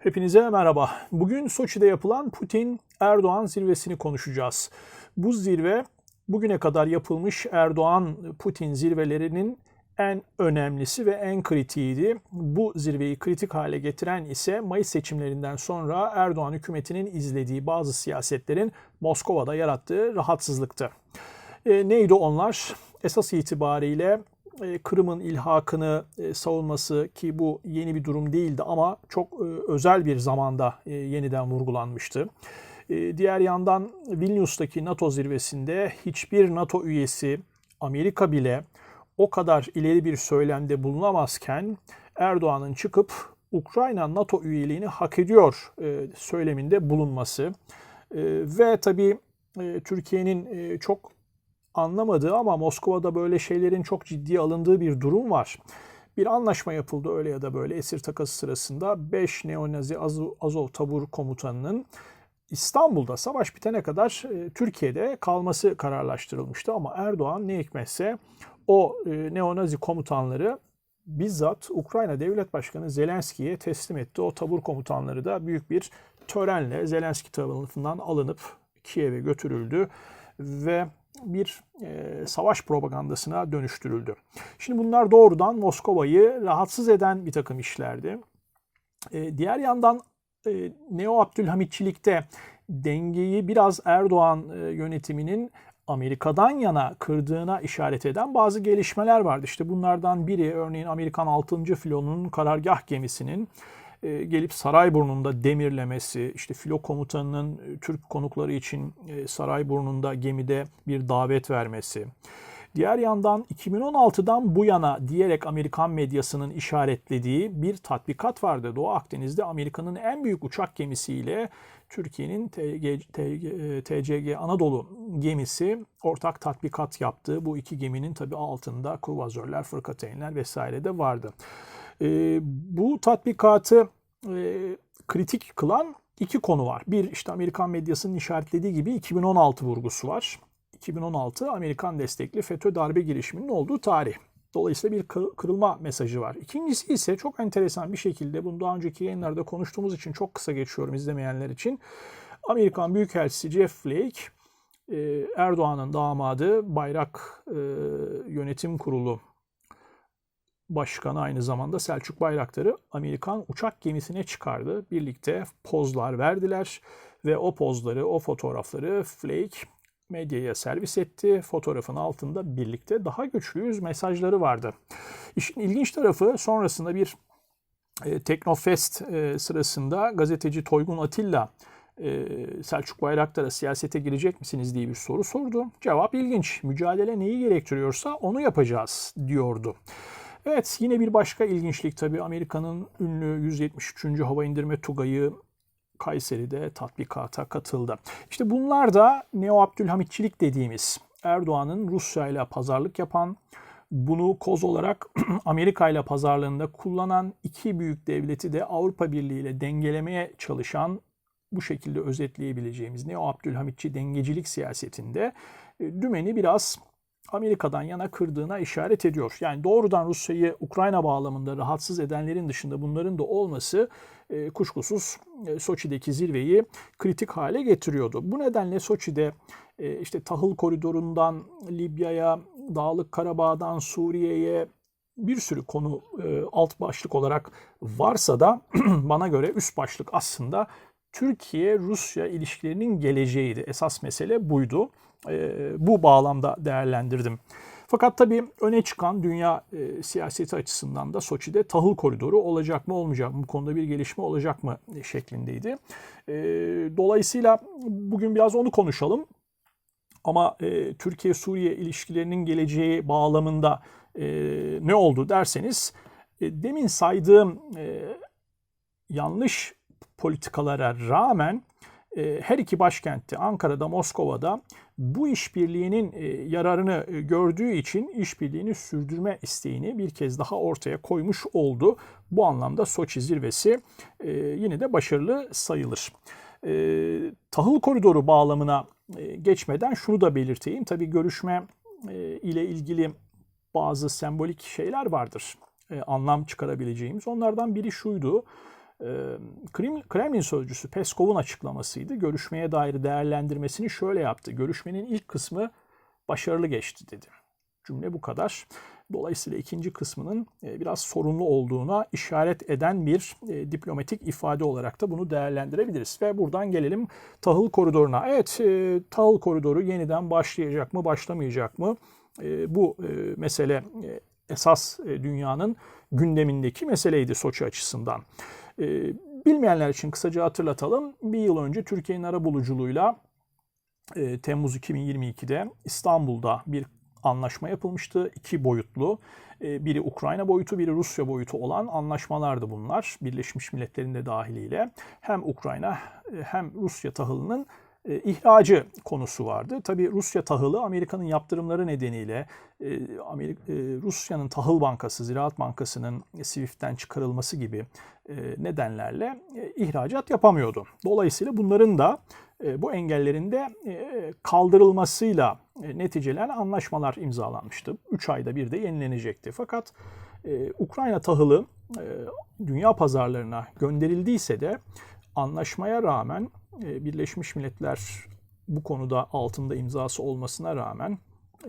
Hepinize merhaba. Bugün Soçi'de yapılan Putin-Erdoğan zirvesini konuşacağız. Bu zirve bugüne kadar yapılmış Erdoğan-Putin zirvelerinin en önemlisi ve en kritiğiydi. Bu zirveyi kritik hale getiren ise Mayıs seçimlerinden sonra Erdoğan hükümetinin izlediği bazı siyasetlerin Moskova'da yarattığı rahatsızlıktı. E, neydi onlar? Esas itibariyle Kırım'ın ilhakını e, savunması ki bu yeni bir durum değildi ama çok e, özel bir zamanda yeniden vurgulanmıştı. Diğer yandan Vilnius'taki NATO zirvesinde hiçbir NATO üyesi Amerika bile o kadar ileri bir söylemde bulunamazken Erdoğan'ın çıkıp Ukrayna NATO üyeliğini hak ediyor söyleminde bulunması ve tabii Türkiye'nin çok anlamadığı ama Moskova'da böyle şeylerin çok ciddiye alındığı bir durum var. Bir anlaşma yapıldı öyle ya da böyle esir takası sırasında 5 neonazi Azov tabur komutanının İstanbul'da savaş bitene kadar e, Türkiye'de kalması kararlaştırılmıştı ama Erdoğan ne hikmetse o e, neonazi komutanları bizzat Ukrayna Devlet Başkanı Zelenski'ye teslim etti. O tabur komutanları da büyük bir törenle Zelenski tarafından alınıp Kiev'e götürüldü ve bir e, savaş propagandasına dönüştürüldü. Şimdi bunlar doğrudan Moskova'yı rahatsız eden bir takım işlerdi. E, diğer yandan e, Neo Abdülhamitçilikte dengeyi biraz Erdoğan e, yönetiminin Amerika'dan yana kırdığına işaret eden bazı gelişmeler vardı. İşte bunlardan biri örneğin Amerikan 6. filonun karargah gemisinin e, gelip Sarayburnu'nda demirlemesi, işte filo komutanının e, Türk konukları için e, Sarayburnu'nda gemide bir davet vermesi. Diğer yandan 2016'dan bu yana diyerek Amerikan medyasının işaretlediği bir tatbikat vardı. Doğu Akdeniz'de Amerika'nın en büyük uçak gemisiyle Türkiye'nin TCG Anadolu gemisi ortak tatbikat yaptı. Bu iki geminin tabi altında kruvazörler, fırkateynler vesaire de vardı. E, bu tatbikatı e, kritik kılan iki konu var. Bir işte Amerikan medyasının işaretlediği gibi 2016 vurgusu var. 2016 Amerikan destekli FETÖ darbe girişiminin olduğu tarih. Dolayısıyla bir kırılma mesajı var. İkincisi ise çok enteresan bir şekilde bunu daha önceki yayınlarda konuştuğumuz için çok kısa geçiyorum izlemeyenler için. Amerikan Büyükelçisi Jeff Flake e, Erdoğan'ın damadı Bayrak e, Yönetim Kurulu Başkanı aynı zamanda Selçuk Bayraktar'ı Amerikan uçak gemisine çıkardı. Birlikte pozlar verdiler ve o pozları, o fotoğrafları Flake medyaya servis etti. Fotoğrafın altında birlikte daha güçlüyüz mesajları vardı. İşin ilginç tarafı sonrasında bir e, Teknofest e, sırasında gazeteci Toygun Atilla e, Selçuk Bayraktar'a siyasete girecek misiniz diye bir soru sordu. Cevap ilginç. Mücadele neyi gerektiriyorsa onu yapacağız diyordu. Evet yine bir başka ilginçlik tabii Amerika'nın ünlü 173. hava indirme Tugay'ı Kayseri'de tatbikata katıldı. İşte bunlar da Neo Abdülhamitçilik dediğimiz Erdoğan'ın Rusya ile pazarlık yapan, bunu koz olarak Amerika ile pazarlığında kullanan iki büyük devleti de Avrupa Birliği ile dengelemeye çalışan bu şekilde özetleyebileceğimiz Neo Abdülhamitçi dengecilik siyasetinde e, dümeni biraz Amerika'dan yana kırdığına işaret ediyor. Yani doğrudan Rusya'yı Ukrayna bağlamında rahatsız edenlerin dışında bunların da olması e, kuşkusuz e, Soçi'deki zirveyi kritik hale getiriyordu. Bu nedenle Soçi'de e, işte tahıl koridorundan Libya'ya, Dağlık Karabağ'dan Suriye'ye bir sürü konu e, alt başlık olarak varsa da bana göre üst başlık aslında Türkiye-Rusya ilişkilerinin geleceğiydi. Esas mesele buydu. E, bu bağlamda değerlendirdim. Fakat tabii öne çıkan dünya e, siyaseti açısından da Soçi'de tahıl koridoru olacak mı olmayacak mı? Bu konuda bir gelişme olacak mı şeklindeydi. E, dolayısıyla bugün biraz onu konuşalım. Ama e, Türkiye-Suriye ilişkilerinin geleceği bağlamında e, ne oldu derseniz e, demin saydığım e, yanlış politikalara rağmen e, her iki başkentte Ankara'da, Moskova'da bu işbirliğinin e, yararını e, gördüğü için işbirliğini sürdürme isteğini bir kez daha ortaya koymuş oldu. Bu anlamda Soçi zirvesi yine de başarılı sayılır. Tahıl koridoru bağlamına geçmeden şunu da belirteyim. Tabii görüşme ile ilgili bazı sembolik şeyler vardır. Anlam çıkarabileceğimiz. Onlardan biri şuydu e, Kremlin, sözcüsü Peskov'un açıklamasıydı. Görüşmeye dair değerlendirmesini şöyle yaptı. Görüşmenin ilk kısmı başarılı geçti dedi. Cümle bu kadar. Dolayısıyla ikinci kısmının biraz sorunlu olduğuna işaret eden bir diplomatik ifade olarak da bunu değerlendirebiliriz. Ve buradan gelelim tahıl koridoruna. Evet, tahıl koridoru yeniden başlayacak mı, başlamayacak mı? Bu mesele esas dünyanın gündemindeki meseleydi Soçi açısından. Bilmeyenler için kısaca hatırlatalım. Bir yıl önce Türkiye'nin ara buluculuğuyla Temmuz 2022'de İstanbul'da bir anlaşma yapılmıştı. İki boyutlu. E, biri Ukrayna boyutu, biri Rusya boyutu olan anlaşmalardı bunlar. Birleşmiş Milletler'in de dahiliyle. Hem Ukrayna e, hem Rusya tahılının e, ihracı konusu vardı. Tabi Rusya tahılı Amerika'nın yaptırımları nedeniyle Rusya'nın tahıl bankası, Ziraat Bankası'nın Swift'ten çıkarılması gibi nedenlerle ihracat yapamıyordu. Dolayısıyla bunların da bu engellerin de kaldırılmasıyla e, anlaşmalar imzalanmıştı. 3 ayda bir de yenilenecekti. Fakat e, Ukrayna tahılı e, dünya pazarlarına gönderildiyse de anlaşmaya rağmen e, Birleşmiş Milletler bu konuda altında imzası olmasına rağmen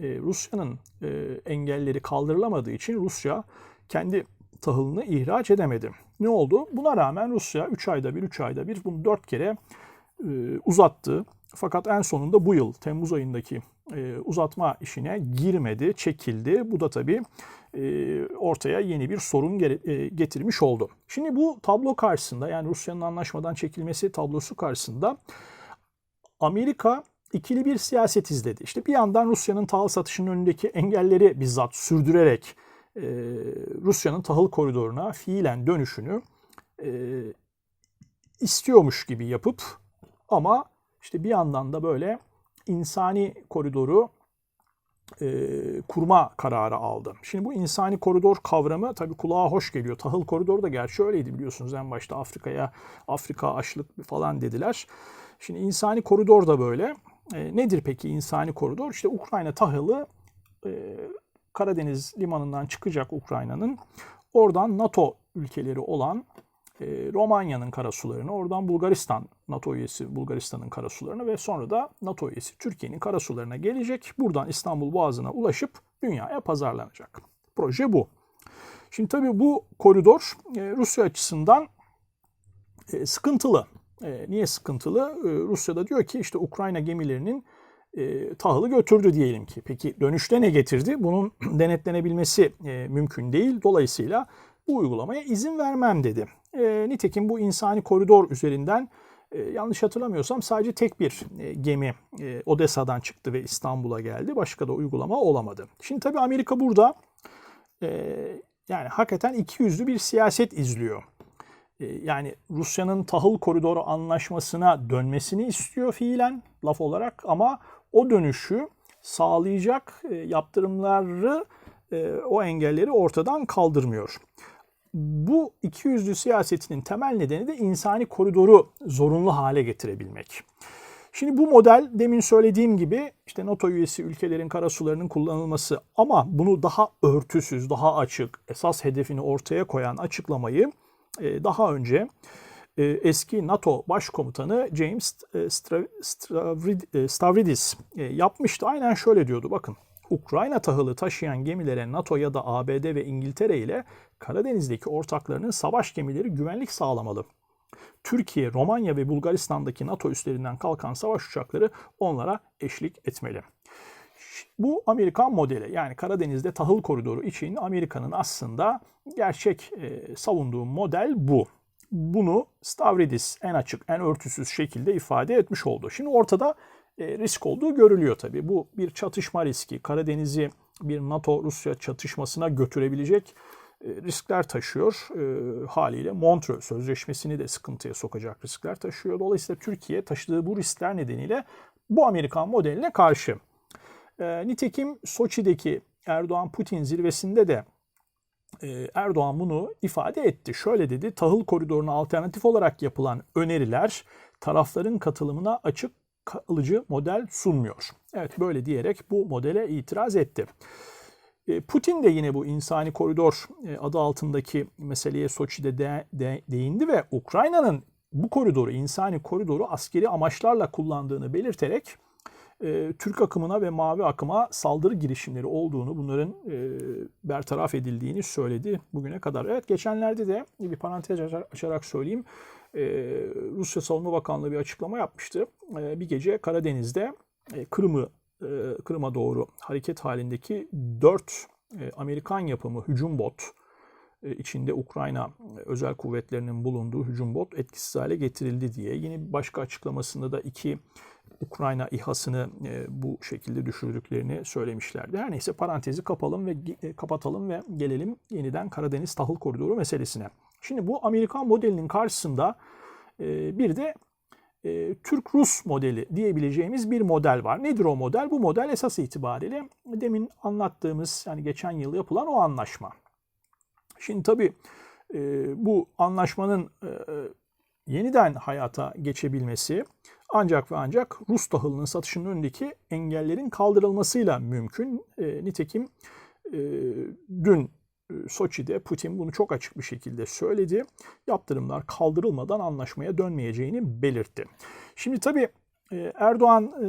e, Rusya'nın e, engelleri kaldırılamadığı için Rusya kendi tahılını ihraç edemedi. Ne oldu? Buna rağmen Rusya 3 ayda bir, 3 ayda bir bunu 4 kere e, uzattı. Fakat en sonunda bu yıl Temmuz ayındaki e, uzatma işine girmedi, çekildi. Bu da tabii e, ortaya yeni bir sorun e, getirmiş oldu. Şimdi bu tablo karşısında yani Rusya'nın anlaşmadan çekilmesi tablosu karşısında Amerika ikili bir siyaset izledi. İşte bir yandan Rusya'nın tahıl satışının önündeki engelleri bizzat sürdürerek Rusya'nın tahıl koridoruna fiilen dönüşünü istiyormuş gibi yapıp ama işte bir yandan da böyle insani koridoru e, kurma kararı aldı. Şimdi bu insani koridor kavramı tabii kulağa hoş geliyor. Tahıl koridoru da gerçi öyleydi biliyorsunuz en başta Afrika'ya Afrika açlık falan dediler. Şimdi insani koridor da böyle. E, nedir peki insani koridor? İşte Ukrayna tahılı e, Karadeniz limanından çıkacak Ukrayna'nın. Oradan NATO ülkeleri olan e, Romanya'nın karasularını, oradan Bulgaristan, NATO üyesi Bulgaristan'ın karasularını ve sonra da NATO üyesi Türkiye'nin karasularına gelecek. Buradan İstanbul Boğazı'na ulaşıp dünyaya pazarlanacak. Proje bu. Şimdi tabii bu koridor e, Rusya açısından e, sıkıntılı. Niye sıkıntılı? Rusya'da diyor ki işte Ukrayna gemilerinin tahılı götürdü diyelim ki. Peki dönüşte ne getirdi? Bunun denetlenebilmesi mümkün değil. Dolayısıyla bu uygulamaya izin vermem dedi. E, nitekim bu insani koridor üzerinden e, yanlış hatırlamıyorsam sadece tek bir e, gemi e, Odessa'dan çıktı ve İstanbul'a geldi. Başka da uygulama olamadı. Şimdi tabii Amerika burada e, yani hakikaten iki yüzlü bir siyaset izliyor. E, yani Rusya'nın tahıl koridoru anlaşmasına dönmesini istiyor fiilen laf olarak ama o dönüşü sağlayacak e, yaptırımları e, o engelleri ortadan kaldırmıyor. Bu iki yüzlü siyasetinin temel nedeni de insani koridoru zorunlu hale getirebilmek. Şimdi bu model demin söylediğim gibi işte NATO üyesi ülkelerin karasularının kullanılması ama bunu daha örtüsüz, daha açık, esas hedefini ortaya koyan açıklamayı e, daha önce e, eski NATO Başkomutanı James e, Stavridis yapmıştı. Aynen şöyle diyordu bakın. Ukrayna tahılı taşıyan gemilere NATO ya da ABD ve İngiltere ile Karadeniz'deki ortaklarının savaş gemileri güvenlik sağlamalı. Türkiye, Romanya ve Bulgaristan'daki NATO üstlerinden kalkan savaş uçakları onlara eşlik etmeli. Bu Amerikan modeli yani Karadeniz'de tahıl koridoru için Amerika'nın aslında gerçek e, savunduğu model bu. Bunu Stavridis en açık, en örtüsüz şekilde ifade etmiş oldu. Şimdi ortada e, risk olduğu görülüyor tabii. Bu bir çatışma riski. Karadeniz'i bir NATO-Rusya çatışmasına götürebilecek riskler taşıyor. E, haliyle Montreux Sözleşmesi'ni de sıkıntıya sokacak riskler taşıyor. Dolayısıyla Türkiye taşıdığı bu riskler nedeniyle bu Amerikan modeline karşı. Nitekim Soçi'deki Erdoğan-Putin zirvesinde de Erdoğan bunu ifade etti. Şöyle dedi, tahıl koridoruna alternatif olarak yapılan öneriler tarafların katılımına açık kalıcı model sunmuyor. Evet böyle diyerek bu modele itiraz etti. E, Putin de yine bu insani koridor e, adı altındaki meseleye Soçi'de de, de, değindi ve Ukrayna'nın bu koridoru, insani koridoru askeri amaçlarla kullandığını belirterek e, Türk akımına ve mavi akıma saldırı girişimleri olduğunu, bunların e, bertaraf edildiğini söyledi bugüne kadar. Evet geçenlerde de bir parantez açarak söyleyeyim. E, Rusya Savunma Bakanlığı bir açıklama yapmıştı. E, bir gece Karadeniz'de e, Kırım'ı Kırım'a doğru hareket halindeki 4 e, Amerikan yapımı hücum bot e, içinde Ukrayna özel kuvvetlerinin bulunduğu hücum bot etkisiz hale getirildi diye. Yine başka açıklamasında da iki Ukrayna İHA'sını bu şekilde düşürdüklerini söylemişlerdi. Her neyse parantezi kapalım ve kapatalım ve gelelim yeniden Karadeniz tahıl koridoru meselesine. Şimdi bu Amerikan modelinin karşısında bir de e, Türk-Rus modeli diyebileceğimiz bir model var. Nedir o model? Bu model esas itibariyle demin anlattığımız yani geçen yıl yapılan o anlaşma. Şimdi tabii e, bu anlaşmanın e, yeniden hayata geçebilmesi ancak ve ancak Rus tahılının satışının önündeki engellerin kaldırılmasıyla mümkün. E, nitekim e, dün Soçi'de Putin bunu çok açık bir şekilde söyledi. Yaptırımlar kaldırılmadan anlaşmaya dönmeyeceğini belirtti. Şimdi tabii e, Erdoğan e,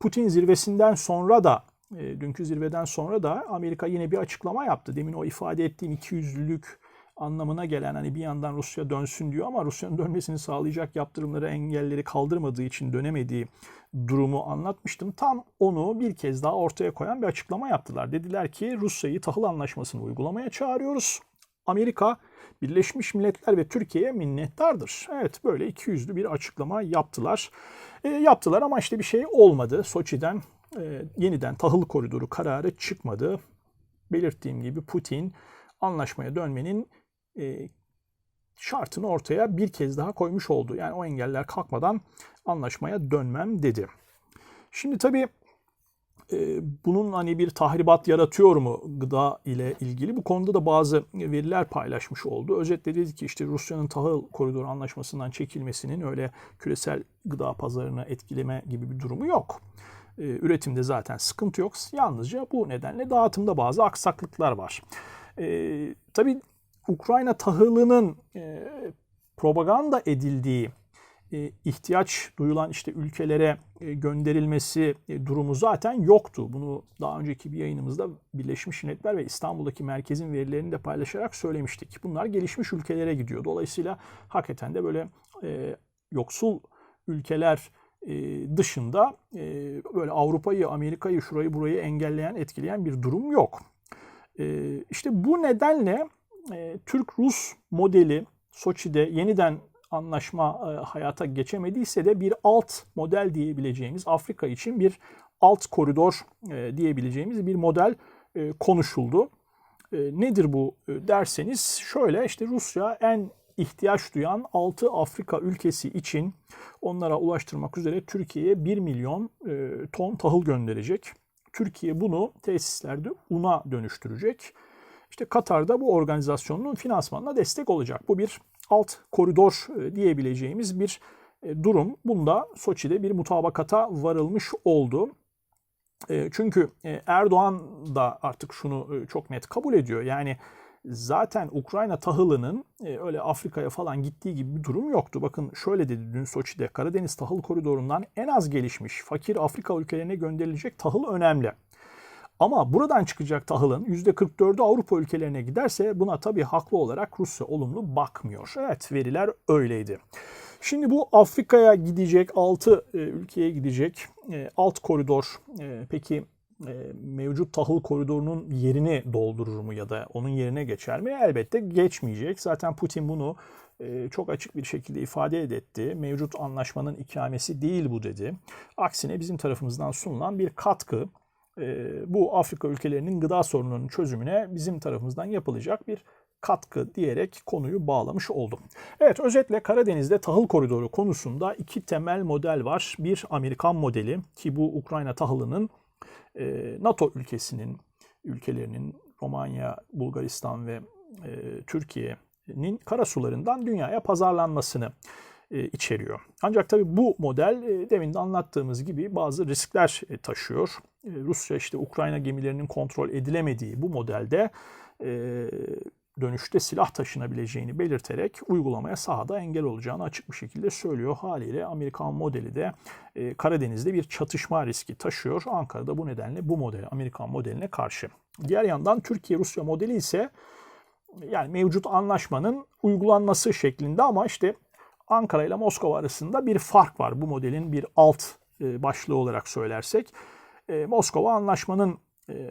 Putin zirvesinden sonra da dünkü zirveden sonra da Amerika yine bir açıklama yaptı. Demin o ifade ettiğim 200'lülük anlamına gelen hani bir yandan Rusya dönsün diyor ama Rusya'nın dönmesini sağlayacak yaptırımları engelleri kaldırmadığı için dönemediği durumu anlatmıştım. Tam onu bir kez daha ortaya koyan bir açıklama yaptılar. Dediler ki Rusya'yı tahıl anlaşmasını uygulamaya çağırıyoruz. Amerika Birleşmiş Milletler ve Türkiye'ye minnettardır. Evet böyle iki yüzlü bir açıklama yaptılar. E, yaptılar ama işte bir şey olmadı. Soçi'den e, yeniden tahıl koridoru kararı çıkmadı. Belirttiğim gibi Putin anlaşmaya dönmenin e, şartını ortaya bir kez daha koymuş oldu. Yani o engeller kalkmadan anlaşmaya dönmem dedi. Şimdi tabii e, bunun hani bir tahribat yaratıyor mu gıda ile ilgili? Bu konuda da bazı veriler paylaşmış oldu. Özetle dedi ki işte Rusya'nın tahıl koridoru anlaşmasından çekilmesinin öyle küresel gıda pazarını etkileme gibi bir durumu yok. E, üretimde zaten sıkıntı yok. Yalnızca bu nedenle dağıtımda bazı aksaklıklar var. E, tabii Ukrayna tahılının e, propaganda edildiği e, ihtiyaç duyulan işte ülkelere e, gönderilmesi e, durumu zaten yoktu. Bunu daha önceki bir yayınımızda Birleşmiş Milletler ve İstanbul'daki merkezin verilerini de paylaşarak söylemiştik. Bunlar gelişmiş ülkelere gidiyor. Dolayısıyla hakikaten de böyle e, yoksul ülkeler e, dışında e, böyle Avrupa'yı, Amerika'yı, şurayı burayı engelleyen, etkileyen bir durum yok. E, işte bu nedenle e, Türk-Rus modeli Soçi'de yeniden anlaşma e, hayata geçemediyse de bir alt model diyebileceğimiz Afrika için bir alt koridor e, diyebileceğimiz bir model e, konuşuldu. E, nedir bu e, derseniz şöyle işte Rusya en ihtiyaç duyan 6 Afrika ülkesi için onlara ulaştırmak üzere Türkiye'ye 1 milyon e, ton tahıl gönderecek. Türkiye bunu tesislerde una dönüştürecek. İşte Katar'da bu organizasyonun finansmanına destek olacak. Bu bir alt koridor e, diyebileceğimiz bir e, durum. Bunda Soçi'de bir mutabakata varılmış oldu. E, çünkü Erdoğan da artık şunu çok net kabul ediyor. Yani zaten Ukrayna tahılının öyle Afrika'ya falan gittiği gibi bir durum yoktu. Bakın şöyle dedi dün Soçi'de Karadeniz tahıl koridorundan en az gelişmiş fakir Afrika ülkelerine gönderilecek tahıl önemli. Ama buradan çıkacak tahılın %44'ü Avrupa ülkelerine giderse buna tabii haklı olarak Rusya olumlu bakmıyor. Evet veriler öyleydi. Şimdi bu Afrika'ya gidecek 6 e, ülkeye gidecek e, alt koridor e, peki mevcut tahıl koridorunun yerini doldurur mu ya da onun yerine geçer mi? Elbette geçmeyecek. Zaten Putin bunu çok açık bir şekilde ifade etti. Mevcut anlaşmanın ikamesi değil bu dedi. Aksine bizim tarafımızdan sunulan bir katkı bu Afrika ülkelerinin gıda sorununun çözümüne bizim tarafımızdan yapılacak bir katkı diyerek konuyu bağlamış oldum. Evet özetle Karadeniz'de tahıl koridoru konusunda iki temel model var. Bir Amerikan modeli ki bu Ukrayna tahılının NATO ülkesinin ülkelerinin Romanya, Bulgaristan ve Türkiye'nin karasularından dünyaya pazarlanmasını içeriyor. Ancak tabii bu model demin de anlattığımız gibi bazı riskler taşıyor. E, Rusya işte Ukrayna gemilerinin kontrol edilemediği bu modelde e, dönüşte silah taşınabileceğini belirterek uygulamaya sahada engel olacağını açık bir şekilde söylüyor. Haliyle Amerikan modeli de e, Karadeniz'de bir çatışma riski taşıyor. Ankara da bu nedenle bu modeli Amerikan modeline karşı. Diğer yandan Türkiye-Rusya modeli ise yani mevcut anlaşmanın uygulanması şeklinde ama işte Ankara ile Moskova arasında bir fark var. Bu modelin bir alt e, başlığı olarak söylersek. E, Moskova anlaşmanın e,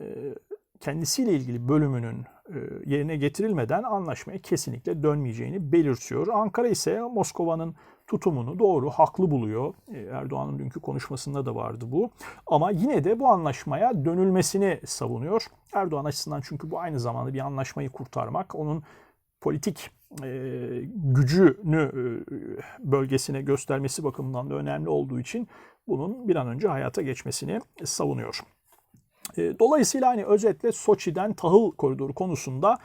kendisiyle ilgili bölümünün e, yerine getirilmeden anlaşmaya kesinlikle dönmeyeceğini belirtiyor. Ankara ise Moskova'nın tutumunu doğru, haklı buluyor. E, Erdoğan'ın dünkü konuşmasında da vardı bu. Ama yine de bu anlaşmaya dönülmesini savunuyor. Erdoğan açısından çünkü bu aynı zamanda bir anlaşmayı kurtarmak, onun politik gücünü e, bölgesine göstermesi bakımından da önemli olduğu için bunun bir an önce hayata geçmesini savunuyor. E, dolayısıyla hani özetle Soçi'den tahıl koridoru konusunda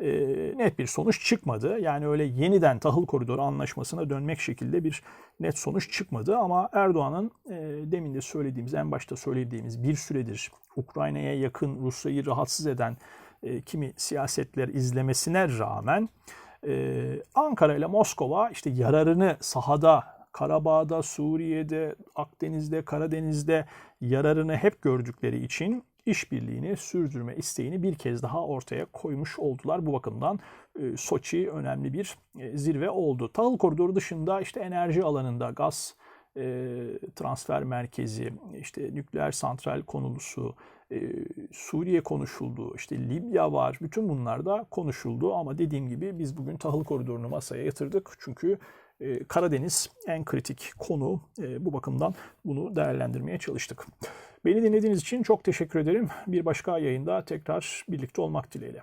e, net bir sonuç çıkmadı. Yani öyle yeniden tahıl koridoru anlaşmasına dönmek şekilde bir net sonuç çıkmadı. Ama Erdoğan'ın e, demin de söylediğimiz, en başta söylediğimiz bir süredir Ukrayna'ya yakın Rusya'yı rahatsız eden kimi siyasetler izlemesine rağmen e, Ankara ile Moskova işte yararını sahada Karabağ'da, Suriye'de, Akdeniz'de, Karadeniz'de yararını hep gördükleri için işbirliğini sürdürme isteğini bir kez daha ortaya koymuş oldular. Bu bakımdan e, Soçi önemli bir e, zirve oldu. Tahıl koridoru dışında işte enerji alanında gaz e, transfer merkezi, işte nükleer santral konulusu, Suriye konuşuldu, işte Libya var. Bütün bunlar da konuşuldu ama dediğim gibi biz bugün tahıl koridorunu masaya yatırdık. Çünkü Karadeniz en kritik konu. Bu bakımdan bunu değerlendirmeye çalıştık. Beni dinlediğiniz için çok teşekkür ederim. Bir başka yayında tekrar birlikte olmak dileğiyle.